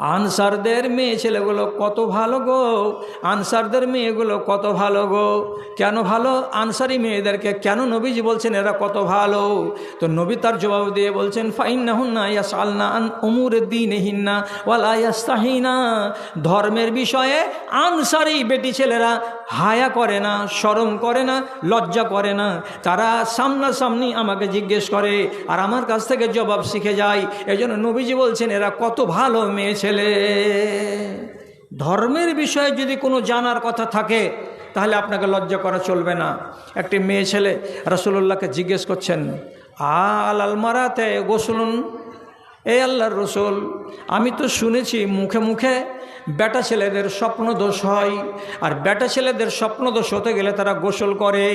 আনসারদের মেয়ে ছেলেগুলো কত ভালো গো, আনসারদের মেয়েগুলো কত ভালো গো। কেন ভালো? আনসারি মেয়েদেরকে কেন নবীজি বলছেন এরা কত ভালো? তো নবী তার জবাব দিয়ে বলছেন ফাইন না হুন্না ইয়াস আলনা আন উমুর দিন হিন্না ওয়ালা ইয়াস্তাহিনা। ধর্মের বিষয়ে আনসারি বেটি ছেলেরা হায়া করে না শরম করে না, লজ্জা করে না। তারা সামনাসামনি আমাকে জিজ্ঞেস করে, আর আমার কাছ থেকে জবাব শিখে যায়। এই জন্য নবীজি বলছেন, এরা কত ভালো মেয়ে ছেলে। ধর্মের বিষয়ে যদি কোনো জানার কথা থাকে, তাহলে আপনাকে লজ্জা করা চলবে না। একটি মেয়ে ছেলে রসুল্লাহকে জিজ্ঞেস করছেন, আল আলমারাতে গোসলুন? এ আল্লাহর রসুল, আমি তো শুনেছি মুখে মুখে বেটা ছেলেদের স্বপ্ন দোষ হয়, আর বেটা ছেলেদের স্বপ্ন দোষ হতে গেলে তারা গোসল করে।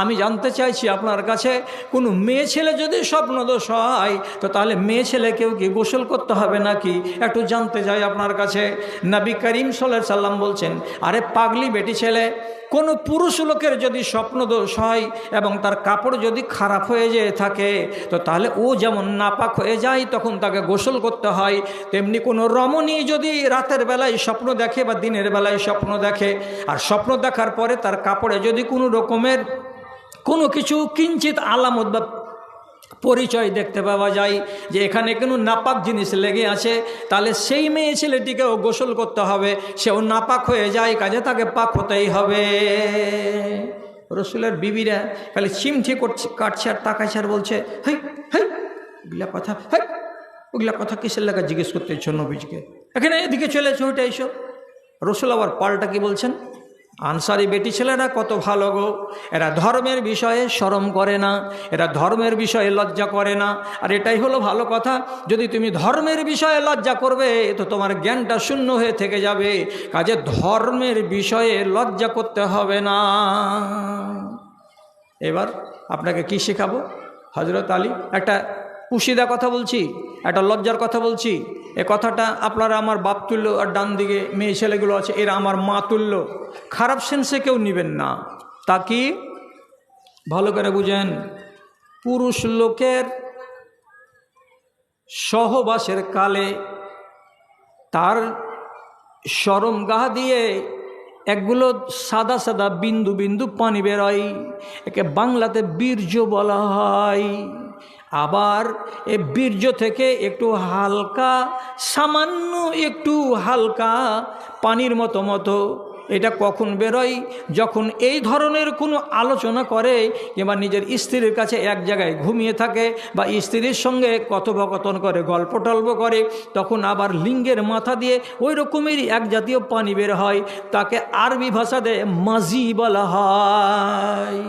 আমি জানতে চাইছি আপনার কাছে, কোনো মেয়ে ছেলে যদি স্বপ্ন দোষ হয়, তো তাহলে মেয়ে ছেলেকেও কি গোসল করতে হবে নাকি? একটু জানতে চাই আপনার কাছে। নবী করিম সাল্লাহ সাল্লাম বলছেন, আরে পাগলি বেটি ছেলে, কোনো পুরুষ লোকের যদি স্বপ্ন দোষ হয় এবং তার কাপড় যদি খারাপ হয়ে যেয়ে থাকে, তো তাহলে ও যেমন নাপাক হয়ে যায়, তখন তাকে গোসল করতে হয়। তেমনি কোনো রমণী যদি রাতের বেলায় স্বপ্ন দেখে বা দিনের বেলায় স্বপ্ন দেখে, আর স্বপ্ন দেখার পরে তার কাপড়ে যদি কোনো রকমের কোনো কিছু কিঞ্চিত আলামত বা পরিচয় দেখতে পাওয়া যায় যে এখানে কোনো নাপাক জিনিস লেগে আছে, তাহলে সেই মেয়ে ছেলেটিকেও গোসল করতে হবে। সেও নাপাক হয়ে যায়, কাজে তাকে পাক হতেই হবে। রসুলের বিবিরা খালি চিমঠি করছে, কাটছে আর তাকাইছে আর বলছে, হেই হেই ওগুলা কথা, হেই ওগুলা কথা কিসের লাগা জিজ্ঞেস করতে ইচ্ছ নবীজকে? এখানে এদিকে চলে এসো ওইটা এসো। রসুল আবার পাল্টা কি বলছেন? আনসারি বেটি ছেলেরা কত ভালো গো। এরা ধর্মের বিষয়ে শরম করে না, এরা ধর্মের বিষয়ে লজ্জা করে না। আর এটাই হলো ভালো কথা, যদি তুমি ধর্মের বিষয়ে লজ্জা করবে, তো তোমার জ্ঞানটা শূন্য হয়ে থেকে যাবে। কাজে ধর্মের বিষয়ে লজ্জা করতে হবে না। এবার আপনাকে কি শেখাবো? হজরত আলী, একটা পুশিদা কথা বলছি, একটা লজ্জার কথা বলছি। এ কথাটা আপনারা আমার বাপ তুল্য আর ডান দিকে মেয়ে ছেলেগুলো আছে, এরা আমার মা তুল্য। খারাপ সেন্সে কেউ নেবেন না। তা কি? ভালো করে বুঝেন। পুরুষ লোকের সহবাসের কালে তার সরম গা দিয়ে একগুলো সাদা সাদা বিন্দু বিন্দু পানি বেরোয়। একে বাংলাতে বীর্য বলা হয়। আবার এ বীর্য থেকে একটু হালকা, সামান্য একটু হালকা পানির মতো মতো এটা কখন বেরোয়? যখন এই ধরনের কোনো আলোচনা করে কিংবা নিজের স্ত্রীর কাছে এক জায়গায় ঘুমিয়ে থাকে বা স্ত্রীর সঙ্গে কথোপকথন করে, গল্প টল্প করে, তখন আবার লিঙ্গের মাথা দিয়ে ওই রকমেরই এক জাতীয় পানি বের হয়, তাকে আরবি ভাষাতে মাজি বলা হয়।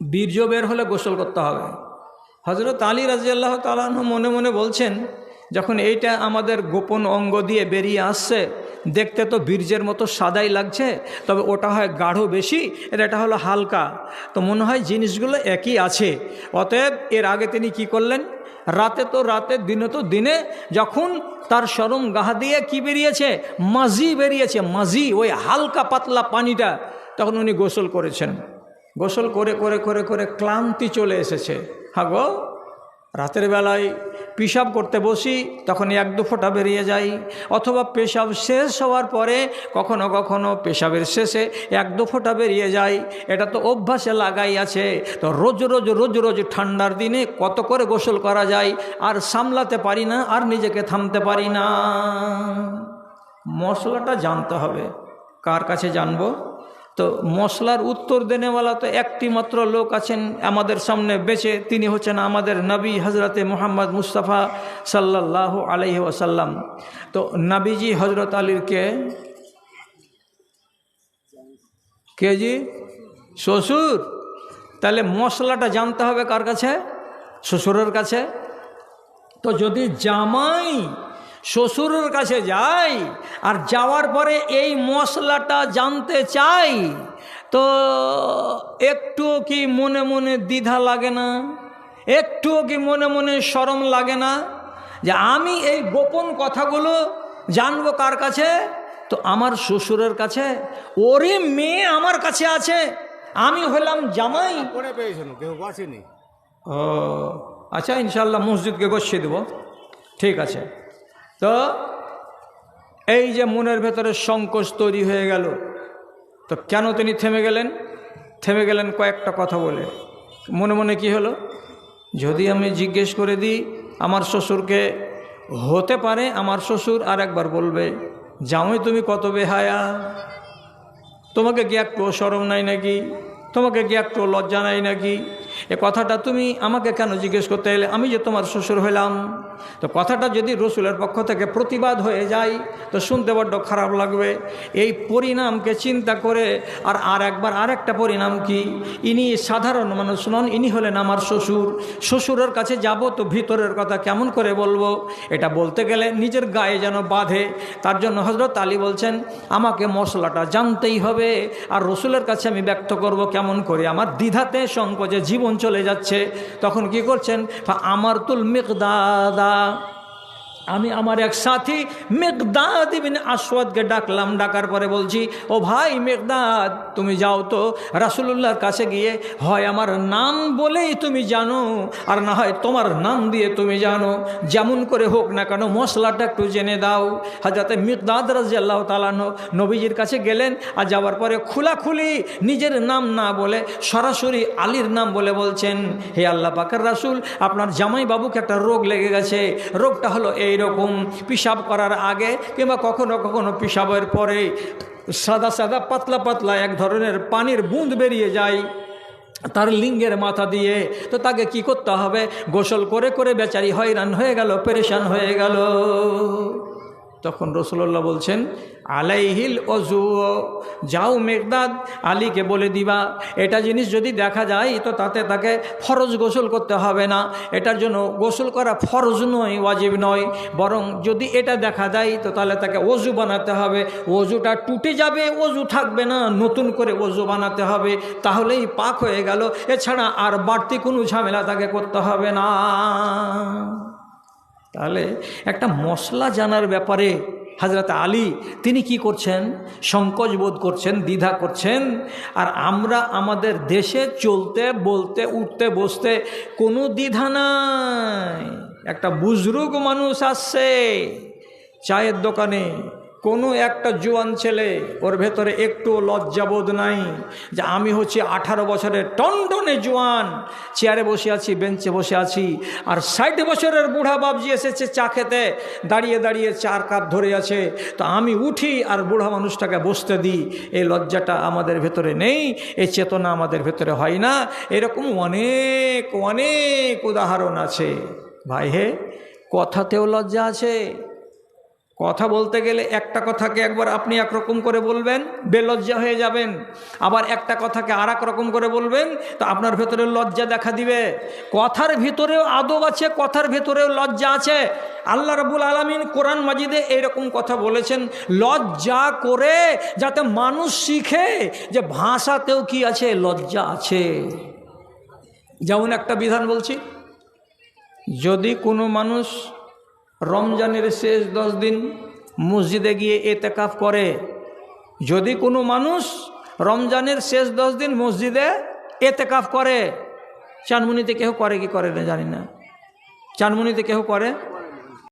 বীর্য বের হলে গোসল করতে হবে। হজরত আলী রাজিয়াল্লাহ তালাহ মনে মনে বলছেন, যখন এইটা আমাদের গোপন অঙ্গ দিয়ে বেরিয়ে আসছে, দেখতে তো বীর্যের মতো সাদাই লাগছে, তবে ওটা হয় গাঢ় বেশি এর এটা হলো হালকা। তো মনে হয় জিনিসগুলো একই আছে। অতএব এর আগে তিনি কি করলেন? রাতে তো রাতে, দিনে তো দিনে, যখন তার সরম গাহা দিয়ে কি বেরিয়েছে? মাঝি বেরিয়েছে, মাঝি, ওই হালকা পাতলা পানিটা, তখন উনি গোসল করেছেন। গোসল করে করে করে করে ক্লান্তি চলে এসেছে। হ্যাঁ গো রাতের বেলায় পেশাব করতে বসি তখন এক দু ফোঁটা বেরিয়ে যাই। অথবা পেশাব শেষ হওয়ার পরে কখনো কখনো পেশাবের শেষে এক দু ফোঁটা বেরিয়ে যায় এটা তো অভ্যাসে লাগাই আছে। তো রোজ রোজ রোজ রোজ ঠান্ডার দিনে কত করে গোসল করা যায়, আর সামলাতে পারি না, আর নিজেকে থামতে পারি না। মশলাটা জানতে হবে। কার কাছে জানব? তো মশলার উত্তর দেনেওয়ালা তো একটি মাত্র লোক আছেন আমাদের সামনে বেঁচে তিনি হচ্ছেন আমাদের নবী হজরতে মোহাম্মদ মুস্তাফা সাল্লাহ আলহি ওসাল্লাম তো নবীজি হজরত আলীর কে? কে জি? শ্বশুর। তাহলে মশলাটা জানতে হবে কার কাছে? শ্বশুরের কাছে। তো যদি জামাই শ্বশুরের কাছে যাই আর যাওয়ার পরে এই মশলাটা জানতে চাই তো একটুও কি মনে মনে দ্বিধা লাগে না? একটুও কি মনে মনে সরম লাগে না? যে আমি এই গোপন কথাগুলো জানব কার কাছে? তো আমার শ্বশুরের কাছে। ওরে মেয়ে আমার কাছে আছে। আমি হলাম জামাই। ও আচ্ছা ইনশাল্লাহ মসজিদকে গছিয়ে দেবো। ঠিক আছে। তো এই যে মনের ভেতরে সংকোচ তৈরি হয়ে গেল, তো কেন তিনি থেমে গেলেন? থেমে গেলেন কয়েকটা কথা বলে। মনে মনে কি হলো? যদি আমি জিজ্ঞেস করে দিই, আমার শ্বশুরকে হতে পারে আমার শ্বশুর? আর একবার বলবে জামাই তুমি কত বেহায়া। তোমাকে গিয়ে একটু সরম নাই নাকি? তোমাকে গিয়ে একটু লজ্জা নাই নাকি? এ কথাটা তুমি আমাকে কেন জিজ্ঞেস করতে এলে? আমি যে তোমার শ্বশুর হইলাম। তো কথাটা যদি রসুলের পক্ষ থেকে প্রতিবাদ হয়ে যায়, তো শুনতে বড্ড খারাপ লাগবে। এই পরিণামকে চিন্তা করে আর আর একবার আর একটা পরিণাম কি? ইনি সাধারণ মানুষ নন, ইনি হলেন আমার শ্বশুর। শ্বশুরের কাছে যাব তো ভিতরের কথা কেমন করে বলব? এটা বলতে গেলে নিজের গায়ে যেন বাঁধে। তার জন্য হজরত আলী বলছেন, আমাকে মশলাটা জানতেই হবে। আর রসুলের কাছে আমি ব্যক্ত করব কেমন করে? আমার দ্বিধাতে সংকোচে জীবন চলে যাচ্ছে তখন কি করছেন? আমার তুল মেঘদাদা আমি আমার এক সাথী মেঘদাদ ইবিন আসওয়াদকে ডাকলাম। ডাকার পরে বলছি, ও ভাই মেঘদাদ তুমি যাও তো রাসুলুল্লাহর কাছে গিয়ে, হয় আমার নাম বলেই তুমি জানো, আর না হয় তোমার নাম দিয়ে তুমি জানো। যেমন করে হোক না কেন, মশলাটা একটু জেনে দাও। হাজাতে মেঘদাদ রাজিয়াল্লাহ তালানো নবীজির কাছে গেলেন, আর যাওয়ার পরে খোলাখুলি নিজের নাম না বলে সরাসরি আলীর নাম বলে বলছেন, হে আল্লাহ পাকের রাসুল, আপনার জামাই বাবুকে একটা রোগ লেগে গেছে। রোগটা হলো এই রকম পিসাব করার আগে কিংবা কখনো কখনো পিসাবের পরে সাদা সাদা পাতলা পাতলা এক ধরনের পানির বুঁদ বেরিয়ে যায় তার লিঙ্গের মাথা দিয়ে। তো তাকে কি করতে হবে? গোসল করে করে বেচারি হয়রান হয়ে গেল, পেরেশান হয়ে গেল। তখন রসুল্লাহ বলছেন, আলাইহিল অজু যাও মেঘদাদ আলীকে বলে দিবা। এটা জিনিস যদি দেখা যায়, তো তাতে তাকে ফরজ গোসল করতে হবে না। এটার জন্য গোসল করা ফরজ নয়, ওয়াজিব নয়। বরং যদি এটা দেখা যায়, তো তাহলে তাকে অজু বানাতে হবে। অজুটা টুটে যাবে অজু থাকবে না, নতুন করে অজু বানাতে হবে। তাহলেই পাক হয়ে গেল। এছাড়া আর বাড়তি কোনো ঝামেলা তাকে করতে হবে না। তাহলে একটা মশলা জানার ব্যাপারে হাজরত আলী, তিনি কি করছেন? সংকোচ বোধ করছেন, দ্বিধা করছেন। আর আমরা আমাদের দেশে চলতে, বলতে, উঠতে, বসতে কোনো দ্বিধা নাই। একটা বুজরুগ মানুষ আসছে চায়ের দোকানে। কোনো একটা জোয়ান ছেলে, ওর ভেতরে একটু লজ্জাবোধ নাই যে আমি হচ্ছে আঠারো বছরের টনটনে জোয়ান। চেয়ারে বসে আছি, বেঞ্চে বসে আছি, আর ষাট বছরের বুড়া বাবজি এসেছে চা খেতে। দাঁড়িয়ে দাঁড়িয়ে চার কাপ ধরে আছে। তো আমি উঠি আর বুড়া মানুষটাকে বসতে দিই। এই লজ্জাটা আমাদের ভেতরে নেই, এই চেতনা আমাদের ভেতরে হয় না। এরকম অনেক অনেক উদাহরণ আছে। ভাই হে, কথাতেও লজ্জা আছে কথা বলতে গেলে একটা কথাকে একবার আপনি একরকম করে বলবেন, বেলজ্জা হয়ে যাবেন। আবার একটা কথাকে আর রকম করে বলবেন, তো আপনার ভেতরে লজ্জা দেখা দিবে। কথার ভিতরেও আদব আছে, কথার ভেতরেও লজ্জা আছে। আল্লাহ রবুল আলমিন কোরআন মাজিদে এইরকম কথা বলেছেন, লজ্জা করে যাতে মানুষ শিখে যে ভাষাতেও কি আছে, লজ্জা আছে। যেমন একটা বিধান বলছি, যদি কোনো মানুষ রমজানের শেষ দশ দিন মসজিদে গিয়ে এতেকাফ করে। যদি কোনো মানুষ রমজানের শেষ দশ দিন মসজিদে এতেকাফ করে, চানমুনিতে কেউ করে কি করে না জানি না। চানমুনিতে কেউ করে?